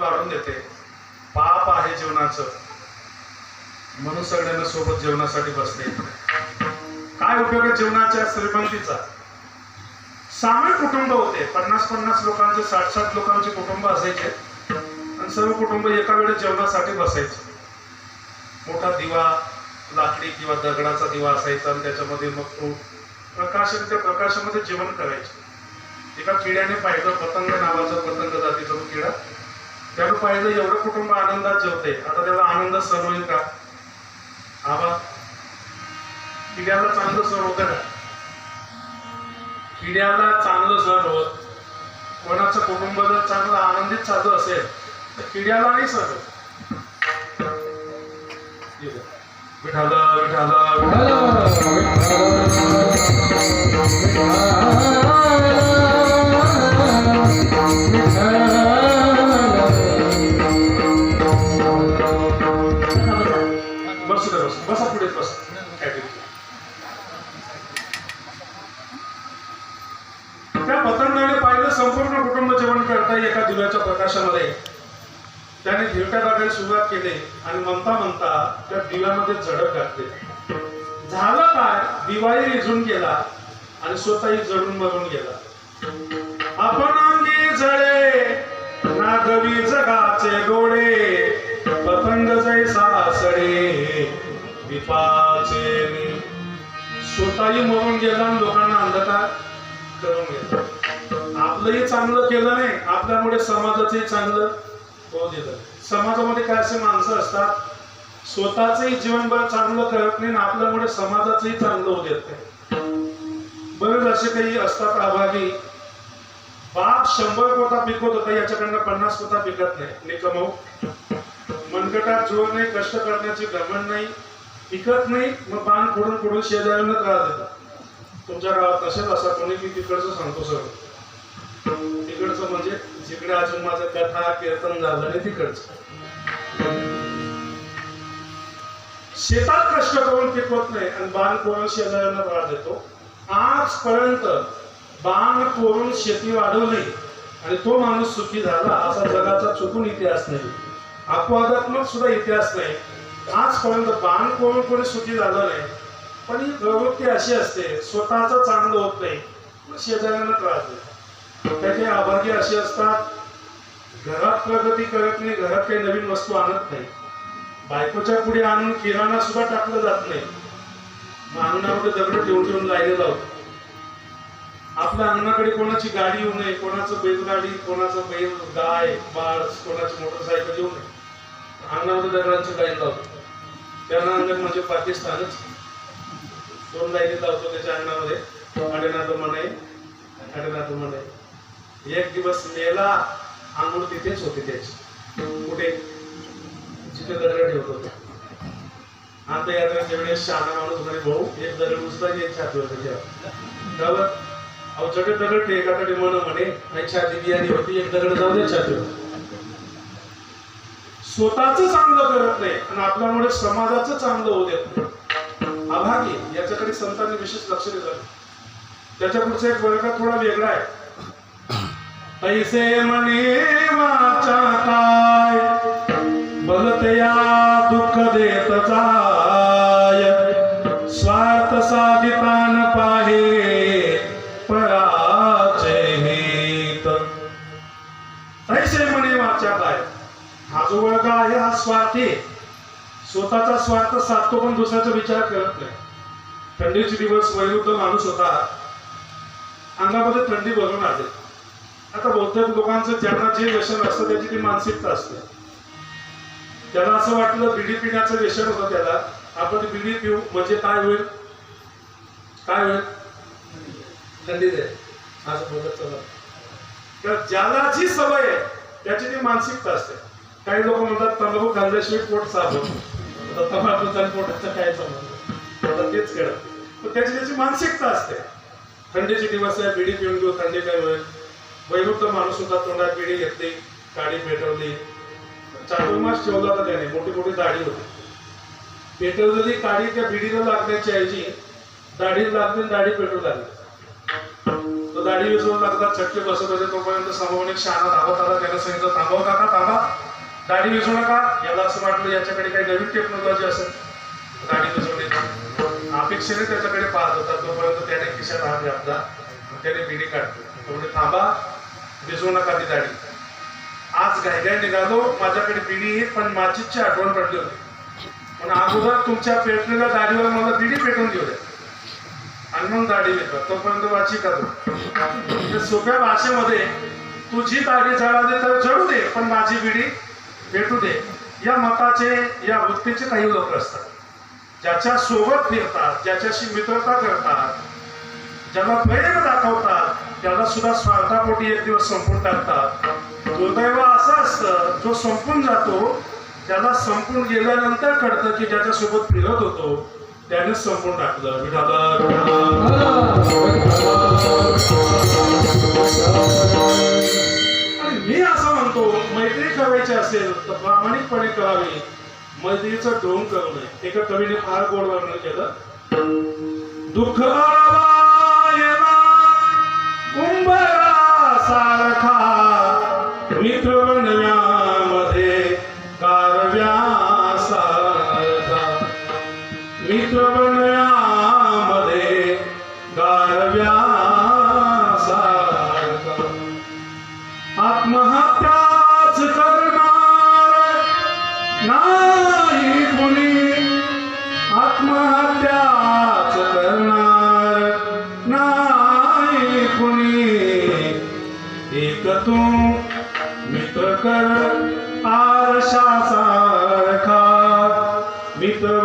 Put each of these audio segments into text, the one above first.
काढून देते. पाप आहे जीवनाचं. म्हणून सगळ्यांना सोबत जेवणासाठी बसते. काय उपयोग आहे जीवनाच्या श्रीमंतीचा? सामील कुटुंब होते. पन्नास पन्नास लोकांचे साठ साठ लोकांचे कुटुंब असायचे. आणि सर्व कुटुंब एका वेळेस जेवणासाठी बसायचे. मोठा दिवा लाकडी किंवा दगडाचा दिवा असायचा आणि त्याच्यामध्ये मग तो प्रकाशन त्या प्रकाशामध्ये जेवण करायचे. एका किड्याने पाहिलं पतंग नावाचा पतंग जातीचा तो किडा त्यानं पाहिलं एवढं कुटुंब आनंदात जेवते. आता त्याला आनंद सर होईल का? आबा पिढ्याला चांगलं सण होतं का? किड्याला चांगलं सहन होत. कोणाचं कुटुंब जर चांगलं आनंदीत साधू असेल तर किड्याला नाही सर होत विठाला विठाला. विठाला. बसू द्या बस. बसा पुढे बस त्या पतंगाने पाहिलं संपूर्ण कुटुंब जेवण करता एका दिव्याच्या प्रकाशामध्ये. त्याने धिरट्या लागायला सुरुवात केली आणि म्हणता म्हणता त्या दिव्यामध्ये झडप घातले. झालं काय? दिवाळी रिझून गेला आणि स्वतःही जडून मरून गेला. आपण अंगी जळे नागवी जगाचे गोडे पतंग जैसा दीपाचे स्वतःही मरून गेला आणि लोकांना अंधकार करून गेला आपलंही चांगलं केलं नाही आपल्यामुळे समाजाचंही चांगलं होऊ दिलं. समाजामध्ये काय असे माणसं असतात स्वतःचंही जीवनभर चांगलं करत नाही आपल्यामुळे समाजाचंही चांगलं होऊ देत नाही. बरेच असे काही असतात आभागी बाप शंभर कोटा पिकवत होता याच्याकडनं पन्नास कोटा पिकत नाही. निकमऊ मनगटात जोर नाही कष्ट करण्याची घमंड नाही. पिकत नाही मग पान फोडून फोडून शेजाऱ्यांना त्रास देतात तुमच्या गावात नसेल असा कोणी मी तिकडचं सांगतो सर तिकडचं म्हणजे जिकडे अजून माझं कथा कीर्तन झालं नाही तिकडचं. शेतात कष्ट करून पिकवत नाही आणि बाण कोरून शेजाऱ्यांना त्रास देतो. आजपर्यंत बाण कोरून शेती वाढवली आणि तो माणूस सुखी झाला असा जगाचा चुकून इतिहास नाही. अपवादात्मक सुद्धा इतिहास नाही. आजपर्यंत बाण कोण कोणी सुखी झालं नाही. पण ही प्रवृत्ती अशी असते स्वतःच चांगलं होत नाही. पण शेजाऱ्यांना त्रास देतो काही अभागी असे असतात घरात प्रगती करत नाही घरात काही नवीन वस्तू आणत नाही. बायकोच्या पुढे आणून किराणा सुद्धा टाकलं जात नाही. मग अंगणामध्ये दगड ठेवून ठेवून लायले लावतो आपल्या अंगणाकडे कोणाची गाडी येऊ नये कोणाचं बैलगाडी कोणाचं बैल गाय बाळ कोणाची मोटरसायकल येऊ नये. अंगणामध्ये दगडांची लाईन लावतो त्यांना अंगण म्हणजे पाकिस्तानच दोन लाईनी लावतो त्याच्या अंगणामध्ये अडेनाथ म्हणे अडेनाथ म्हणे एक दिवस मेला आंघोळ तिथेच होती त्याची. कुठे? जिथे दगड ठेवत. होते आता यात्रेच्या वेळेस शहाणा माणूस म्हणे भाऊ एक दगड उचला एक छाती होते तेव्हा बरं अहो छोटे दगड ते एकाकडे मन म्हणे नाही छाती बियाणी होती एक दगड जाऊ दे छाती स्वतःच चांगलं करत नाही आणि आपल्यामुळे समाजाचं चांगलं होऊ देत नाही. अभागी याच्याकडे संतांनी विशेष लक्ष दिलं त्याच्या पुढचा एक वर्ग थोडा वेगळा आहे. पैसे म्हणे वाचा काय? बलतया स्वतःचा स्वार्थ साधतो पण दुसऱ्याचा विचार करत नाही. थंडीचे दिवस वयोवृद्ध माणूस होता. अंगामध्ये थंडी भरून आली. आता बहुतेक लोकांचं ज्यांना जे व्यसन असतं त्याची ती मानसिकता असते. त्याला असं वाटलं बिडी पिण्याचं व्यसन होतं त्याला. आपण बिडी पिऊ म्हणजे काय होईल? काय होईल? थंडी दे. असं बोलत चला तर ज्याला जी सवय आहे त्याची ती मानसिकता असते. काही लोक म्हणतात तंबाखू खाल्ल्याशिवाय पोट साफ होतं आता तंबाखूचा पोटाचा काय संबंध आता तेच पण त्याची त्याची मानसिकता असते. थंडीचे दिवस आहे बिडी पिऊन घेऊ थंडी काय होईल? वैभक्त माणूस सुद्धा तोंडात बिडी घेतली काडी पेटवली. चातुर्मास ठेवला होता त्याने मोठी मोठी दाढी होती. पेटवलेली काडी त्या बिडीला लागण्याची ऐवजी दाढी लागली आणि दाढी पेटू लागली. तो गाडी विजवू लागतात चटके बसत होते तोपर्यंत समोरून एक शहाणा धावत आला त्याला सांगितलं थांबव काका थांबा. दाढी विजवू नका. याला असं वाटलं याच्याकडे काही नवीन टेक्नॉलॉजी असेल. दाढी विजवण्याची अपेक्षेने त्याच्याकडे पाहत होता. तोपर्यंत त्याने खिशात हात घातला. त्याने बिडी काढली. तो म्हणजे थांबा. भिजवू नका ती दाढी आज घाईघाई निघालो. माझ्याकडे बिडी आहे पण माचीची आठवण पडली होती. पण अगोदर तुमच्या पेटलेल्या दाढीवर मला बिडी पेटून देऊ द्या. आणि मग दाढी घेतो तोपर्यंत वाची करतो सोप्या भाषेमध्ये तुझी दाढी जळाली तर जळू दे पण माझी बिडी भेटू दे. या मताचे या वृत्तीचे काही लोक असतात. ज्याच्या सोबत फिरतात ज्याच्याशी मित्रता करतात ज्याला प्रेम दाखवतात त्याला सुद्धा स्वार्थापोटी एक दिवस संपून टाकतात. दुर्दैव असं असतं जो संपून जातो त्याला संपून गेल्यानंतर कळतं की ज्याच्यासोबत फिरत होतो त्याने संपून टाकलं. विठाला मैत्री करायची असेल तर प्रामाणिकपणे करावी. मैत्रीचं ढोंग करू नये. एका कवीने फार गोड वर्णन केलं. दुःख कुंभरा सारखा मित्र नव्या आरशासारखा मित्र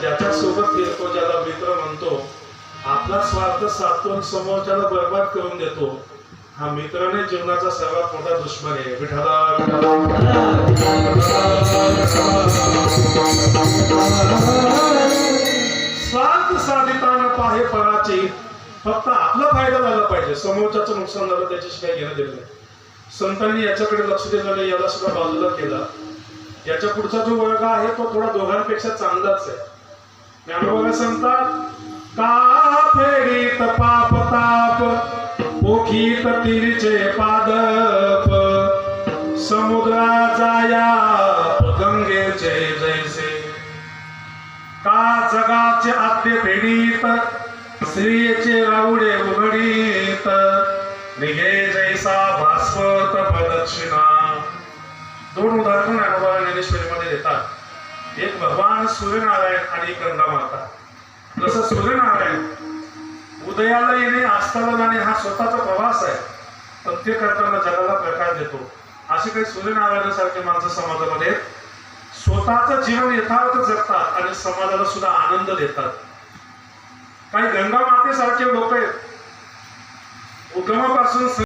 ज्याच्या सोबत ज्याला मित्र म्हणतो आपला स्वार्थ आणि समोरच्याला बर्बाद करून देतो. हा मित्राने जीवनाचा सर्वात मोठा दुश्मन आहे. विठाला स्वार्थ साधिता पाहे पराची. फक्त आपला फायदा झाला पाहिजे. समोरच्याचं नुकसान झालं त्याच्याशी काही घेणं देणं नाही. संतांनी याच्याकडे लक्ष दिलं नाही याला सुद्धा बाजूला केला. याच्या पुढचा जो वर्ग आहे तो थोडा दोघांपेक्षा चांगलाच आहे. ज्ञानोबा सांगतात का फेरीत पाप ताप पोखीत तिरीचे पादप समुद्राचा या गंगेचे जैसे. का जगाचे आद्य फेडीत श्रीचे राऊडे उघडीत. निघे जैसा भास्वत प्रदक्षिणा. दोन उदाहरण ज्ञानोबा ज्ञानेश्वरीमध्ये देतात. एक भगवान सूर्यनारायण आणि गंगा माता. जसं सूर्यनारायण उदयाला येणे आस्थाला जाणे हा स्वतःचा प्रवास आहे पण ते करताना जगाला प्रकाश देतो. असे काही सूर्यनारायणासारखे माणसं समाजामध्ये स्वतःचं जीवन यथार्थ जगतात आणि समाजाला सुद्धा आनंद देतात. काही गंगा मातेसारखे लोक आहेत. उगमापासून